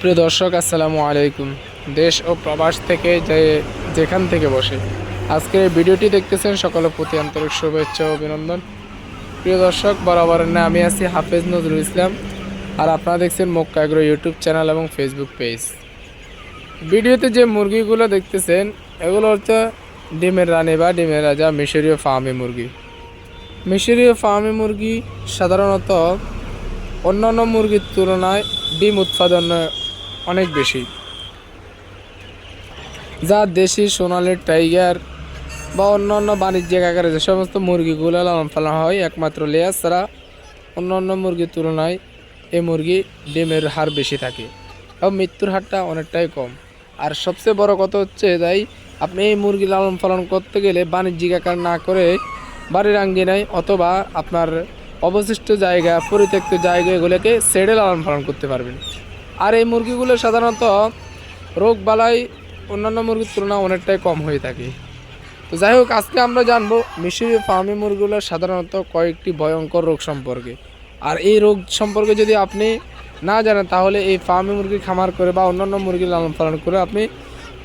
প্রিয় দর্শক, আসসালামু আলাইকুম। দেশ ও প্রবাস থেকে যে যেখান থেকে বসে আজকে এই ভিডিওটি দেখতেছেন সকলের প্রতি আন্তরিক শুভেচ্ছা ও অভিনন্দন। প্রিয় দর্শক, বরাবর না, আমি আছি হাফেজ নজরুল ইসলাম আর আপনারা দেখছেন মক্কা এগ্রো ইউটিউব চ্যানেল এবং ফেসবুক পেজ। ভিডিওতে যে মুরগিগুলো দেখতেছেন, এগুলো হচ্ছে ডিমের রানী বা ডিমের রাজা মিশরীয় ফার্মি মুরগি। মিশরীয় ফার্মি মুরগি সাধারণত অন্যান্য মুরগির তুলনায় ডিম উৎপাদন অনেক বেশি। যা দেশি, সোনালি, টাইগার বা অন্যান্য বাণিজ্যিক আকারে যে সমস্ত মুরগিগুলো লালন পালন হয়, একমাত্র লেয়ার ছাড়া অন্যান্য মুরগির তুলনায় এই মুরগি ডিমের হার বেশি থাকে এবং মৃত্যুর হারটা অনেকটাই কম। আর সবচেয়ে বড় কথা হচ্ছে তাই, আপনি এই মুরগি লালন পালন করতে গেলে বাণিজ্যিক আকার না করে বাড়ির আঙ্গিনায় অথবা আপনার অবশিষ্ট জায়গা, পরিত্যক্ত জায়গা এগুলোকে সেডে লালন পালন করতে পারবেন। আর এই মুরগিগুলো সাধারণত রোগ বালাই অন্যান্য মুরগির তুলনায় অনেকটাই কম হয়ে থাকে। তো যাই হোক, আজকে আমরা জানব মিশরি ফার্মি মুরগিগুলো সাধারণত কয়েকটি ভয়ঙ্কর রোগ সম্পর্কে। আর এই রোগ সম্পর্কে যদি আপনি না জানেন, তাহলে এই ফার্মি মুরগি খামার করে বা অন্যান্য মুরগি লালন পালন করে আপনি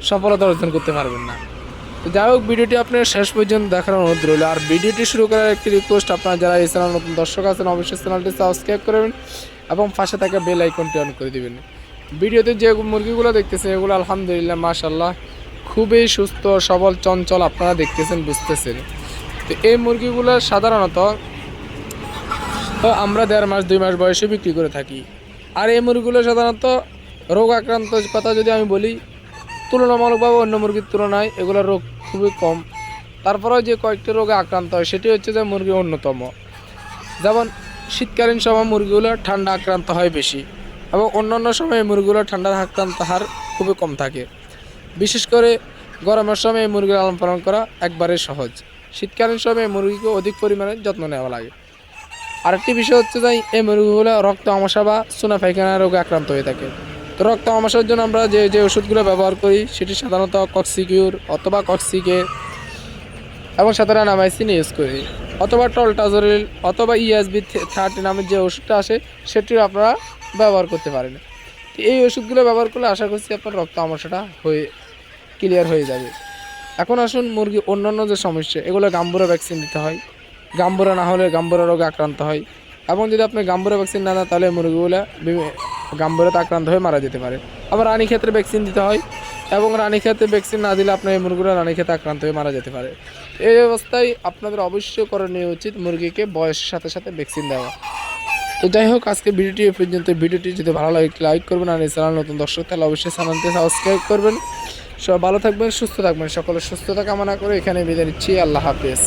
সফলতা অর্জন করতে পারবেন না। যাই হোক, ভিডিওটি আপনার শেষ পর্যন্ত দেখার অনুরোধ রইল। আর ভিডিওটি শুরু করার একটি রিকোয়েস্ট আপনারা যারা এই চ্যানেল নতুন দর্শক আছেন, অবশ্যই চ্যানেলটি সাবস্ক্রাইব করবেন এবং পাশে থাকা বেল আইকনটি অন করে দিবেন। ভিডিওতে যে মুরগিগুলো দেখতেছেন, এগুলো আলহামদুলিল্লাহ মাশাল্লাহ খুবই সুস্থ, সবল, চঞ্চল আপনারা দেখতেছেন, বুঝতেছেন। তো এই মুরগিগুলো সাধারণত আমরা দেড় মাস, দুই মাস বয়সে বিক্রি করে থাকি। আর এই মুরগিগুলো সাধারণত রোগ আক্রান্ত কথা যদি আমি বলি তুলনামূলকভাবে অন্য মুরগির তুলনায় এগুলোর রোগ খুবই কম। তারপরেও যে কয়েকটি রোগে আক্রান্ত হয়, সেটি হচ্ছে যে মুরগি অন্যতম। যেমন শীতকালীন সময় মুরগিগুলো ঠান্ডা আক্রান্ত হয় বেশি এবং অন্যান্য সময় মুরগিগুলো ঠান্ডার আক্রান্ত হার খুবই কম থাকে। বিশেষ করে গরমের সময় এই মুরগি লালন পালন করা একবারে সহজ। শীতকালীন সময় মুরগিকে অধিক পরিমাণে যত্ন নেওয়া লাগে। আরেকটি বিষয় হচ্ছে যে এই মুরগিগুলো রক্ত আমাশা বা সোনা পায়খানা রোগে আক্রান্ত হয়ে থাকে। তো রক্ত আমাশার জন্য আমরা যে যে ওষুধগুলো ব্যবহার করি, সেটি সাধারণত কক্সিকিউর অথবা কক্সিকে এবং সাধারণ নামাইসিন ইউজ করি। অথবা টলটাজরিল অথবা ইএসবি থার্টি নামের যে ওষুধটা আসে, সেটিও আপনারা ব্যবহার করতে পারেন। এই ওষুধগুলো ব্যবহার করলে আশা করছি আপনার রক্ত আমাশাটা হয়ে ক্লিয়ার হয়ে যাবে। এখন আসুন মুরগি অন্যান্য যে সমস্যা, এগুলো গাম্বুরা ভ্যাকসিন দিতে হয়। গাম্বুরা না হলে গাম্বুরা রোগে আক্রান্ত হয়। এবং যদি আপনি গাম্বুরা ভ্যাকসিন না দেন, তাহলে মুরগিগুলো গাম্বুরাতে আক্রান্ত হয়ে মারা যেতে পারে। আবার রানী ক্ষেত্রে ভ্যাকসিন দিতে হয় এবং রানী ক্ষেত্রে ভ্যাকসিন না দিলে আপনার এই মুরগিগুলো রানী ক্ষেত্রে আক্রান্ত হয়ে মারা যেতে পারে। এই অবস্থায় আপনাদের অবশ্যই করণীয় উচিত মুরগিকে বয়সের সাথে সাথে ভ্যাকসিন দেওয়া। তো যাই হোক আজকে ভিডিওটি এ পর্যন্ত। ভিডিওটি যদি ভালো লাগে লাইক করবেন আর এই চ্যানেল নতুন দর্শক, তাহলে অবশ্যই চ্যানেলটি সাবস্ক্রাইব করবেন। সব ভালো থাকবেন, সুস্থ থাকবেন। সকলের সুস্থতা কামনা করে এখানে বিদায় নিচ্ছি। আল্লাহ হাফেজ।